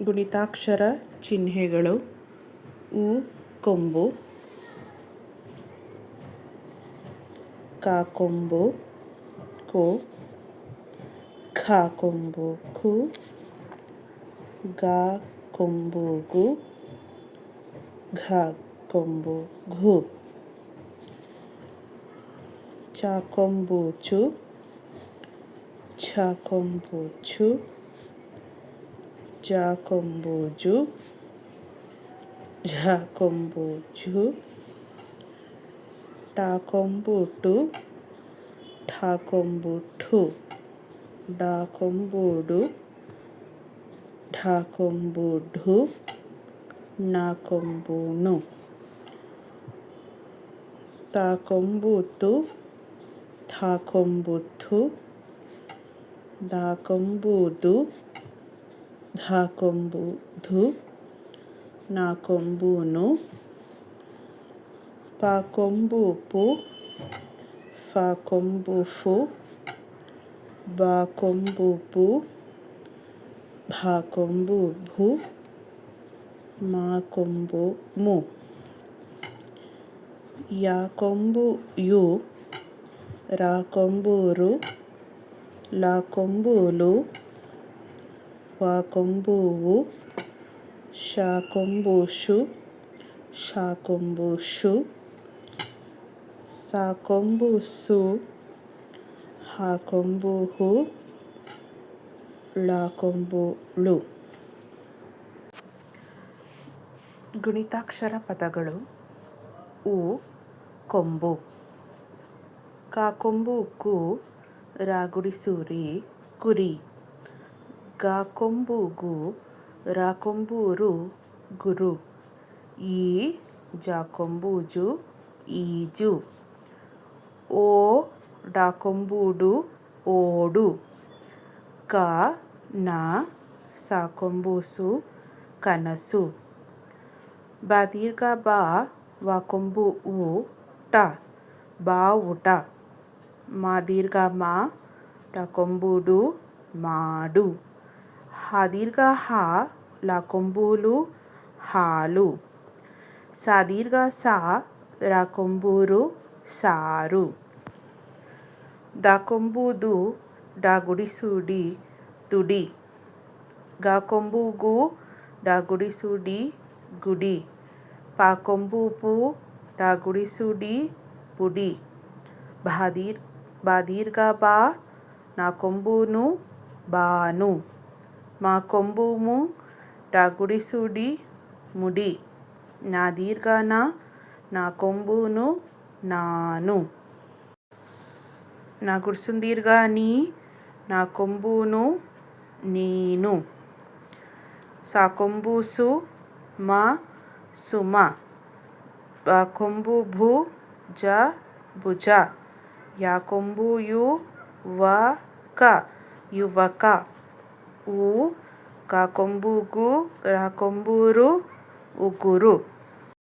ಗುಣಿತಾಕ್ಷರ ಚಿಹ್ನೆಗಳು ಉ ಕೊಂಬು ಕ ಕೊಂಬು ಕು ಖ ಕೊಂಬು ಖು ಗ ಕೊಂಬು ಗು ಘ ಕೊಂಬು ಘು ಚ ಕೊಂಬು ಚು ಛ ಕೊಂಬು ಛು ಜಾಕೊಂಬುಜು ಝಾಕೊಂಬುಜು ಟಾಕೊಂಬುಟು ಠಾಕೊಂಬುಠು ಡಾಕೊಂಬುಡು ಢಾಕೊಂಬುಢು ನಾಕೊಂಬುನು ತಾಕೊಂಬುತು థాకొంబుథు దాకొంబుదు ధాకొంబుధు నాకొంబును భు మా బాకొంబుపు ము. యా యాకొంబు యు రాకొంబూరు లాకొంబూలు ವಾಕೊಂಬೂವು ಶಾಕೊಂಬುಷು ಶಾಕೊಂಬೂಷು ಸಾಕೊಂಬುಸು ಹಾಕೊಂಬೂಹು ಳಾಕೊಂಬುಳು ಗುಣಿತಾಕ್ಷರ ಪದಗಳು ಉ ಕೊಂಬು. ಕಾಕೊಂಬು ಕು ರಾಗುಡಿಸೂರಿ ಕುರಿ. గాకొంబూగు రాకొంబూరు గురు. ఈ జాకొంబూజు ఈజు ఓ డాకొంబూడు ఓడు. కా నా సాకొంబూసు కనసు. బా దీర్ఘ బా వాకొంబు ఉ ట. బా ఉట మా దీర్ఘ మా ట కొంబుడు మాడు. హ దీర్ఘ హ లకొంబులు హాలు. స దీర్ఘ స రకొంబూరు సారు. దకొంబుదు డగుడిసుడి తుడి గకొంబుగు డగుడిసుడి గుడి. పాకొంబుపు డగుడిసుడి పుడి బాదీర్ బాదీర్గా బా నా కొంబును బాను. మా కొంబుము డాగుడిసుడి ముడి. నా దీర్ఘన నా కొంబును నాను. నా గుడిసు దీర్ఘాని నా కొంబును నేను. సా కొంబుసు మా సుమ. కొంబు భు జ భుజ. యాకొంబు యు వ క. యువక. u ka kombu gu ra kombu ru u guru